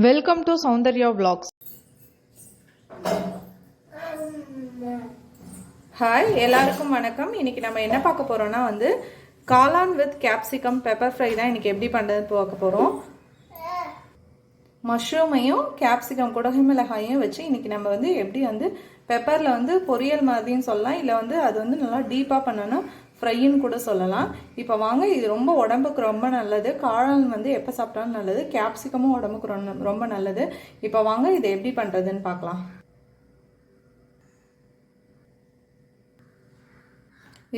Welcome to Soundarya vlogs. Hi எல்லாருக்கும் வணக்கம். இன்னைக்கு நம்ம என்ன பார்க்க போறோம்னா வந்து காளான் வித் கேப்சிகம் பெப்பர் ஃப்ரை தான் இன்னைக்கு எப்படி பண்ணுறது பார்க்க போகிறோம் மஷ்ரூமையும் கேப்சிகம் குடகு மிளகாயும் வச்சு இன்னைக்கு நம்ம வந்து எப்படி வந்து பெப்பரில் வந்து பொரியல் மாதிரின்னு சொல்லலாம். இல்லை வந்து அது வந்து நல்லா டீப்பாக பண்ணணும். ஃப்ரைன்னு கூட சொல்லலாம். இப்போ வாங்க இது ரொம்ப உடம்புக்கு ரொம்ப நல்லது. காளான் வந்து எப்போ சாப்பிட்டாலும் நல்லது. கேப்சிகமும் உடம்புக்கு ரொம்ப ரொம்ப நல்லது. இப்போ வாங்க இதை எப்படி பண்ணுறதுன்னு பார்க்கலாம்.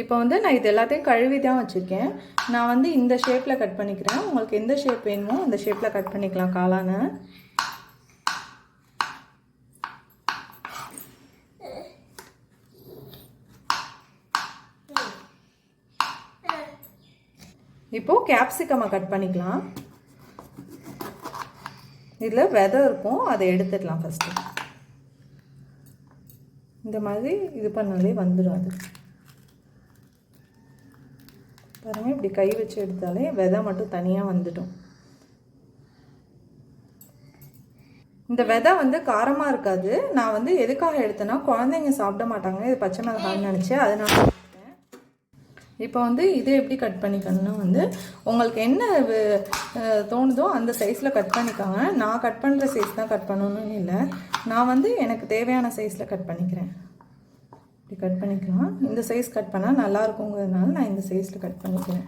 இப்போ வந்து நான் இது எல்லாத்தையும் கழுவி தான் வச்சுருக்கேன். நான் வந்து இந்த ஷேப்பில் கட் பண்ணிக்கிறேன். உங்களுக்கு எந்த ஷேப் வேணுமோ அந்த ஷேப்பில் கட் பண்ணிக்கலாம் காளானை. இப்போது கேப்சிகமை கட் பண்ணிக்கலாம். இதில் விதை இருக்கும் அதை எடுத்துடலாம் ஃபஸ்ட்டு இந்த மாதிரி இது பண்ணாலே வந்துடும் அது. பாருங்கள் இப்படி கை வச்சு எடுத்தாலே விதை மட்டும் தனியாக வந்துடும். இந்த விதை வந்து காரமாக இருக்காது. நான் வந்து எதுக்காக எடுத்தேன்னா குழந்தைங்க சாப்பிட மாட்டாங்க. இது பச்சை மிளகான்னு நினச்சேன். அதனால இப்போ வந்து இது எப்படி கட் பண்ணிக்கணும்னா வந்து உங்களுக்கு என்ன தோணுதோ அந்த சைஸில் கட் பண்ணிக்கோங்க. நான் கட் பண்ணுற சைஸ் தான் கட் பண்ணணும்னு இல்லை. நான் வந்து எனக்கு தேவையான சைஸில் கட் பண்ணிக்கிறேன். இப்படி கட் பண்ணிக்கலாம். இந்த சைஸ் கட் பண்ணால் நல்லா இருக்குங்கிறதுனால நான் இந்த சைஸில் கட் பண்ணிக்கிறேன்.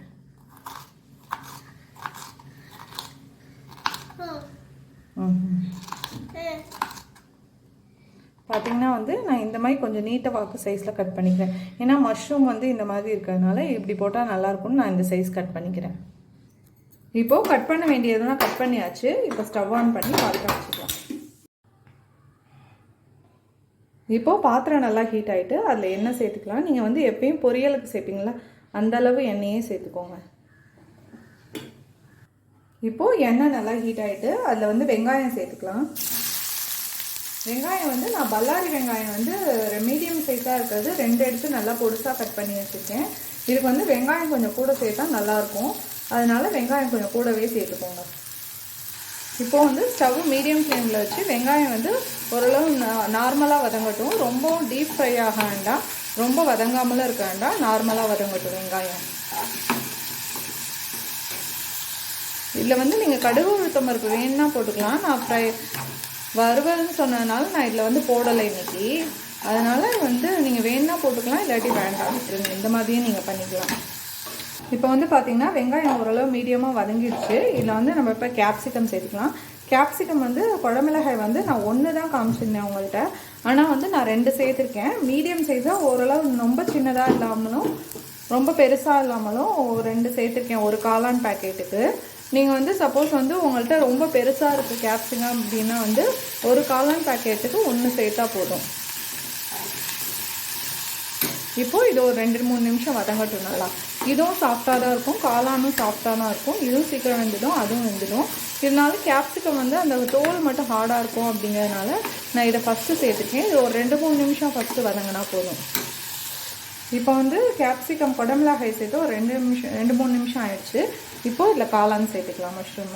ம். பார்த்தீங்கன்னா வந்து நான் இந்த மாதிரி கொஞ்சம் நீட்ட வாக்கு சைஸில் கட் பண்ணிக்கிறேன். ஏன்னா மஷ்ரூம் வந்து இந்த மாதிரி இருக்கிறதுனால இப்படி போட்டால் நல்லாயிருக்கும்னு நான் இந்த சைஸ் கட் பண்ணிக்கிறேன். இப்போது கட் பண்ண வேண்டியதுலாம் கட் பண்ணியாச்சு. இப்போ ஸ்டவ் ஆன் பண்ணி பாத்திரம் வச்சுக்கலாம். இப்போது பாத்திரம் நல்லா ஹீட் ஆகிட்டு அதில் எண்ணெய் சேர்த்துக்கலாம். நீங்கள் வந்து எப்பயும் பொரியலுக்கு சேர்ப்பீங்களா? அந்தளவு எண்ணெயே சேர்த்துக்கோங்க. இப்போது எண்ணெய் நல்லா ஹீட் ஆகிட்டு அதில் வந்து வெங்காயம் சேர்த்துக்கலாம். வெங்காயம் வந்து நான் பல்லாரி வெங்காயம் வந்து மீடியம் சைஸாக இருக்கிறது. ரெண்டு எடுத்து நல்லா பொடிசாக கட் பண்ணி வச்சுருக்கேன். இதுக்கு வந்து வெங்காயம் கொஞ்சம் கூட சேர்த்தா நல்லாயிருக்கும் அதனால வெங்காயம் கொஞ்சம் கூடவே சேர்த்துக்கோங்க. இப்போ வந்து ஸ்டவ் மீடியம் ஃப்ளேமில் வச்சு வெங்காயம் வந்து ஓரளவு நார்மலாக வதங்கட்டும். ரொம்பவும் டீப் ஃப்ரை ஆக வேண்டாம். ரொம்ப வதங்காமலும் இருக்க வேண்டாம். நார்மலாக வதங்கட்டும் வெங்காயம். இதில் வந்து நீங்கள் கடுகு உளுத்தம் பருப்பு வேணும்னா போட்டுக்கலாம். நான் ஃப்ரை வறுவல்னு சொன்னதுனால நான் இதில் வந்து போடலை இன்னைக்கு. அதனால் வந்து நீங்கள் வேணும்னா போட்டுக்கலாம் இல்லாட்டி வேண்டாம். விட்டுருங்க இந்த மாதிரியும் நீங்கள் பண்ணிக்கலாம். இப்போ வந்து பார்த்தீங்கன்னா வெங்காயம் ஓரளவு மீடியமாக வதங்கிடுச்சு. இதில் வந்து நம்ம இப்போ கேப்சிகம் சேர்த்துக்கலாம். கேப்சிகம் வந்து குழமிளகாய் வந்து நான் ஒன்று தான் காமிச்சிருந்தேன் உங்கள்கிட்ட ஆனால் வந்து நான் ரெண்டு சேர்த்துருக்கேன். மீடியம் சைஸாக ஓரளவு ரொம்ப சின்னதாக இல்லாமலும் ரொம்ப பெருசாக இல்லாமலும் ரெண்டு சேர்த்துருக்கேன் ஒரு காளான் பேக்கெட்டுக்கு நீங்கள் வந்து சப்போஸ் வந்து உங்கள்கிட்ட ரொம்ப பெருசாக இருக்குது கேப்சிகம் அப்படின்னா வந்து ஒரு காளான் பேக்கெட்டுக்கு ஒன்று சேர்த்தா போதும். இப்போது இது ஒரு ரெண்டு மூணு நிமிஷம் வதங்கட்டும் நல்லா இதுவும் சாஃப்டாக தான் இருக்கும் காளானும் சாஃப்டாக தான் இருக்கும். இதுவும் சீக்கிரம் வெந்துடும் அதுவும் வெந்துடும். இருந்தாலும் கேப்சிகம் வந்து அந்த தோல் மட்டும் ஹார்டாக இருக்கும் அப்படிங்கிறதுனால நான் இதை ஃபஸ்ட்டு சேர்த்துக்கேன் இது ஒரு ரெண்டு மூணு நிமிஷம் ஃபஸ்ட்டு வதங்கினா போதும். இப்போ வந்து கேப்சிகம் குடமிளகாய் சேர்த்து ஒரு ரெண்டு நிமிஷம் ரெண்டு மூணு நிமிஷம் ஆயிடுச்சு. இப்போ இதில் காளான் சேர்த்துக்கலாம் மஷ்ரூம்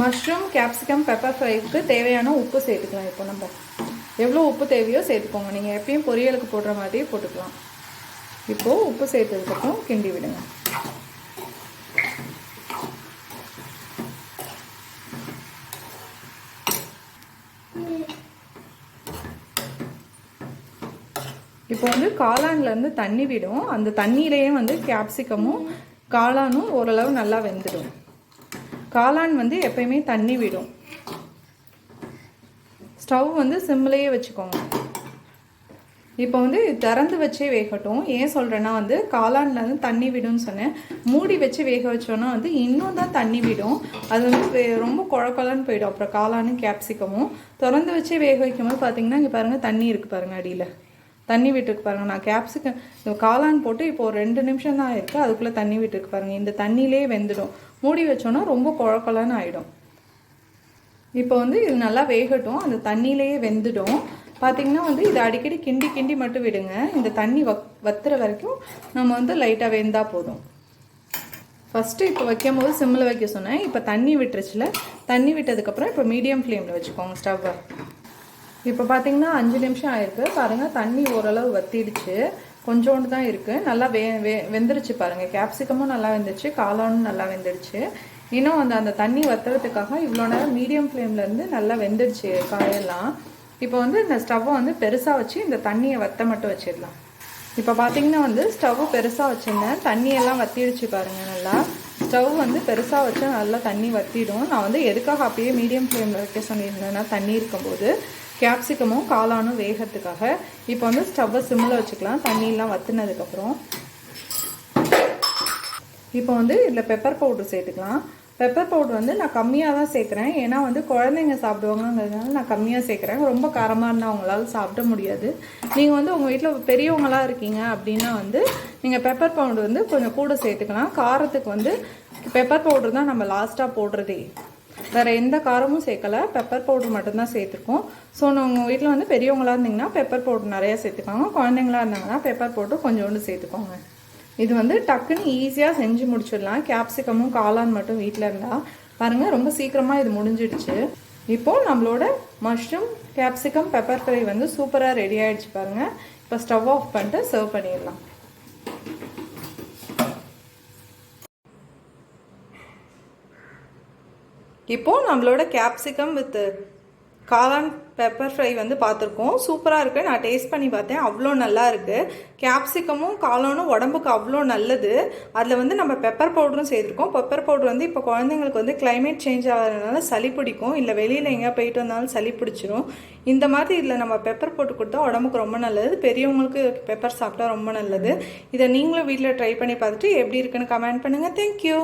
மஷ்ரூம் கேப்சிகம் பெப்பர் ஃப்ரைக்கு தேவையான உப்பு சேர்த்துக்கலாம். இப்போ நம்ம எவ்வளோ உப்பு தேவையோ சேர்த்துக்கோங்க. நீங்கள் எப்பயும் பொரியலுக்கு போடுற மாதிரியே போட்டுக்கலாம். இப்போது உப்பு சேர்த்ததுக்கப்புறம் கிண்டி விடுங்க. இப்போ வந்து காளான்லேருந்து தண்ணி விடும். அந்த தண்ணியிலேயே வந்து கேப்சிகமும் காளானும் ஓரளவு நல்லா வெந்துடும். காளான் வந்து எப்பயுமே தண்ணி விடும். ஸ்டவ் வந்து சிம்லேயே வச்சுக்கோங்க. இப்போ வந்து திறந்து வச்சே வேகட்டும். ஏன் சொல்கிறேன்னா வந்து காளான்ல வந்து தண்ணி விடும்னு சொன்னேன். மூடி வச்சு வேக வச்சோன்னா வந்து இன்னும் தான் தண்ணி விடும். அது வந்து ரொம்ப குழக்கலன்னு போயிடும். அப்புறம் காளானும் கேப்சிக்கமும் திறந்து வச்சே வேக வைக்கும்போது பார்த்தீங்கன்னா இங்கே பாருங்கள் தண்ணி இருக்குது பாருங்கள் அடியில். தண்ணி விட்டுருக்கு பாருங்கள் நான் கேப்சிகம் காளான் போட்டு இப்போ ஒரு ரெண்டு நிமிஷம் தான் இருக்குது அதுக்குள்ளே தண்ணி விட்டுருக்கு பாருங்கள் இந்த தண்ணியிலே வெந்துடும். மூடி வச்சோன்னா ரொம்ப குழக்கலன்னு ஆகிடும் இப்போ வந்து இது நல்லா வேகட்டும். அந்த தண்ணியிலேயே வெந்துடும். பார்த்தீங்கன்னா வந்து இதை அடிக்கடி கிண்டி கிண்டி மட்டும் விடுங்க. இந்த தண்ணி வக் வத்துற வரைக்கும் நம்ம வந்து லைட்டாக வெந்தால் போதும். ஃபஸ்ட்டு இப்போ வைக்கும் போது சிம்மில் வைக்க சொன்னேன். இப்போ தண்ணி விட்டுருச்சுல. தண்ணி விட்டதுக்கப்புறம் இப்போ மீடியம் ஃப்ளேமில் வச்சுக்கோங்க ஸ்டவ்வை இப்போ பார்த்தீங்கன்னா அஞ்சு நிமிஷம் ஆயிருக்கு. பாருங்கள் தண்ணி ஓரளவு வத்திடுச்சு. கொஞ்சோண்டு தான் இருக்குது நல்லா வே வே வெந்துருச்சு பாருங்கள் கேப்சிகமும் நல்லா வெந்துருச்சு. காளானும் நல்லா வெந்துருச்சு. இன்னும் அந்த அந்த தண்ணி வத்துறதுக்காக இவ்வளோ நேரம் மீடியம் ஃப்ளேம்லேருந்து நல்லா வெந்துடுச்சு காயெல்லாம். இப்போ வந்து இந்த ஸ்டவ்வை வந்து பெருசாக வச்சு இந்த தண்ணியை வத்த மட்டும் வச்சிடலாம். இப்போ பார்த்தீங்கன்னா வந்து ஸ்டவ் பெருசாக வச்சுருந்தேன். தண்ணியெல்லாம் வத்திடுச்சு பாருங்கள் நல்லா. ஸ்டவ் வந்து பெருசாக வச்சு நல்லா தண்ணி வத்திடும். நான் வந்து எதுக்காக அப்பயே மீடியம் ஃப்ளேமில் வைக்க சொல்லியிருந்தேன்னா தண்ணி இருக்கும்போது. கேப்சிகமும் காளானும் வேகிறதுக்காக இப்போ வந்து ஸ்டவ்வை சிம்மில் வச்சுக்கலாம். தண்ணியெலாம் வத்துனதுக்கப்புறம் இப்போ வந்து இதில் பெப்பர் பவுட்ரு சேர்த்துக்கலாம். பெப்பர் பவுடர் வந்து நான் கம்மியாக தான் சேர்க்குறேன். ஏன்னா வந்து குழந்தைங்க சாப்பிடுவாங்கங்கிறதுனால நான் கம்மியாக சேர்க்குறேன். ரொம்ப காரமாக இருந்தால் அவங்களால சாப்பிட முடியாது. நீங்கள் வந்து உங்கள் வீட்டில் பெரியவங்களாக இருக்கீங்க அப்படின்னா வந்து நீங்கள் பெப்பர் பவுடர் வந்து கொஞ்சம் கூட சேர்த்துக்கலாம். காரத்துக்கு வந்து பெப்பர் பவுடர் தான் நம்ம லாஸ்ட்டாக போடுறதே. வேறு எந்த காரமும் சேர்க்கல. பெப்பர் பவுடர் மட்டும்தான் சேர்த்துருக்கோம். ஸோ உங்கள் வீட்டில் வந்து பெரியவங்களாக இருந்தீங்கன்னா பெப்பர் பவுடர் நிறையா சேர்த்துக்கோங்க குழந்தைங்களா இருந்தாங்கன்னா பெப்பர் பவுடர் கொஞ்சோண்டு சேர்த்துக்கோங்க. இது வந்து டக்குன்னு ஈஸியாக செஞ்சு முடிச்சிடலாம். கேப்சிகமும் காளான் மட்டும் வீட்டில் இருந்தால் பாருங்கள் ரொம்ப சீக்கிரமாக இது முடிஞ்சிடுச்சு. இப்போது நம்மளோட மஷ்ரூம் கேப்சிகம் பெப்பர் ஃப்ரை வந்து சூப்பராக ரெடி ஆகிடுச்சு பாருங்கள் இப்போ ஸ்டவ் ஆஃப் பண்ணிட்டு சர்வ் பண்ணிடலாம். இப்போது நம்மளோட கேப்சிகம் வித் காளான் பெப்பர் ஃப்ரை வந்து பார்த்துருக்கோம். சூப்பராக இருக்குது நான் டேஸ்ட் பண்ணி பார்த்தேன். அவ்வளோ நல்லா இருக்குது கேப்சிகமும் காளானும் உடம்புக்கு அவ்வளோ நல்லது. அதில் வந்து நம்ம பெப்பர் பவுடரும் சேர்த்துருக்கோம். பெப்பர் பவுடர் வந்து இப்போ குழந்தைங்களுக்கு வந்து கிளைமேட் சேஞ்ச் ஆகிறதுனால சளி பிடிக்கும். இல்லை வெளியில் எங்கேயா போயிட்டு வந்தாலும் சளி பிடிச்சிரும். இந்த மாதிரி இதில் நம்ம பெப்பர் போட்டு கொடுத்தா உடம்புக்கு ரொம்ப நல்லது. பெரியவங்களுக்கு பெப்பர் சாப்பிட்டா ரொம்ப நல்லது. இதை நீங்களும் வீட்டில் ட்ரை பண்ணி பார்த்துட்டு எப்படி இருக்குன்னு கமெண்ட் பண்ணுங்கள் தேங்க்யூ